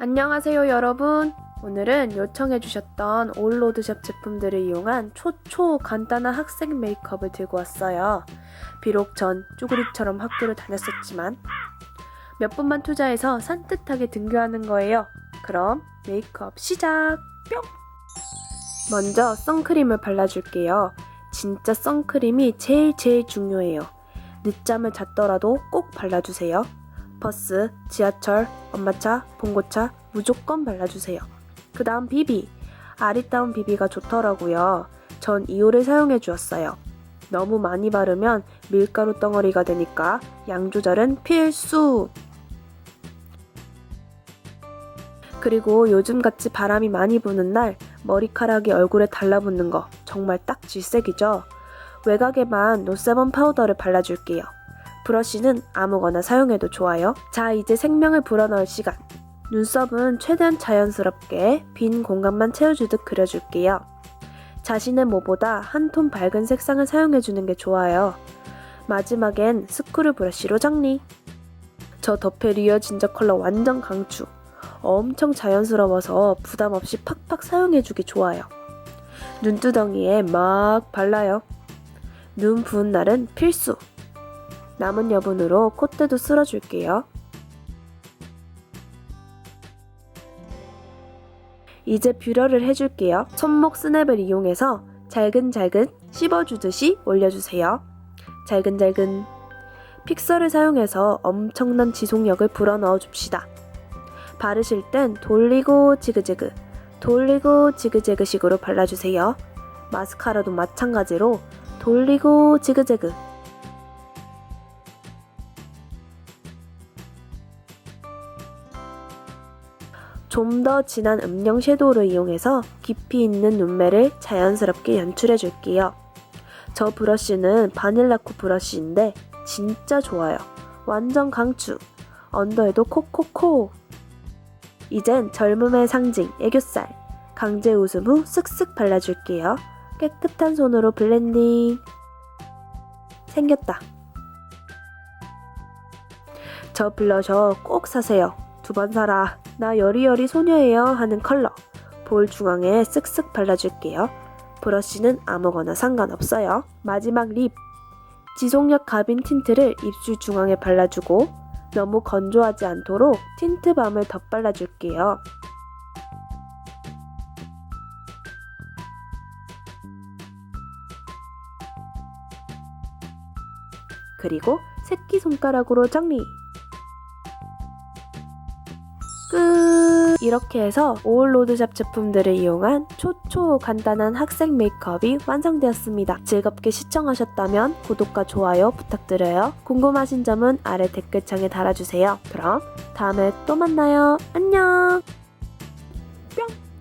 안녕하세요 여러분. 오늘은 요청해주셨던 올로드샵 제품들을 이용한 초초 간단한 학생 메이크업을 들고 왔어요. 비록 전 쭈구리처럼 학교를 다녔었지만 몇 분만 투자해서 산뜻하게 등교하는 거예요. 그럼 메이크업 시작! 뿅! 먼저 선크림을 발라줄게요. 진짜 선크림이 제일 제일 중요해요. 늦잠을 잤더라도 꼭 발라주세요 버스, 지하철, 엄마차, 봉고차 무조건 발라주세요. 그 다음 비비. 아리따운 비비가 좋더라고요. 전 2호를 사용해 주었어요. 너무 많이 바르면 밀가루 덩어리가 되니까 양 조절은 필수! 그리고 요즘같이 바람이 많이 부는 날 머리카락이 얼굴에 달라붙는 거 정말 딱 질색이죠? 외곽에만 노세범 파우더를 발라줄게요. 브러쉬는 아무거나 사용해도 좋아요. 자, 이제 생명을 불어넣을 시간. 눈썹은 최대한 자연스럽게 빈 공간만 채워주듯 그려줄게요. 자신의 모보다 한 톤 밝은 색상을 사용해주는 게 좋아요. 마지막엔 스크류 브러쉬로 정리. 저 더페 리어 진저 컬러 완전 강추. 엄청 자연스러워서 부담 없이 팍팍 사용해주기 좋아요. 눈두덩이에 막 발라요. 눈 부은 날은 필수. 남은 여분으로 콧대도 쓸어줄게요. 이제 뷰러를 해줄게요. 손목 스냅을 이용해서 잘근잘근 씹어주듯이 올려주세요. 잘근잘근. 픽서를 사용해서 엄청난 지속력을 불어넣어 줍시다. 바르실 땐 돌리고 지그재그, 돌리고 지그재그 식으로 발라주세요. 마스카라도 마찬가지로 돌리고 지그재그. 좀 더 진한 음영 섀도우를 이용해서 깊이 있는 눈매를 자연스럽게 연출해 줄게요. 저 브러쉬는 바닐라코 브러쉬인데 진짜 좋아요. 완전 강추. 언더에도 콕콕콕. 이젠 젊음의 상징 애교살. 강제 웃음 후 쓱쓱 발라줄게요. 깨끗한 손으로 블렌딩. 생겼다. 저 블러셔 꼭 사세요. 두 번 사라. 나 여리여리 소녀예요 하는 컬러. 볼 중앙에 쓱쓱 발라줄게요. 브러쉬는 아무거나 상관없어요. 마지막 립. 지속력 가빈 틴트를 입술 중앙에 발라주고 너무 건조하지 않도록 틴트밤을 덧발라줄게요. 그리고 새끼손가락으로 정리. 이렇게 해서 오월로드샵 제품들을 이용한 초초 간단한 학생 메이크업이 완성되었습니다. 즐겁게 시청하셨다면 구독과 좋아요 부탁드려요. 궁금하신 점은 아래 댓글창에 달아주세요. 그럼 다음에 또 만나요. 안녕!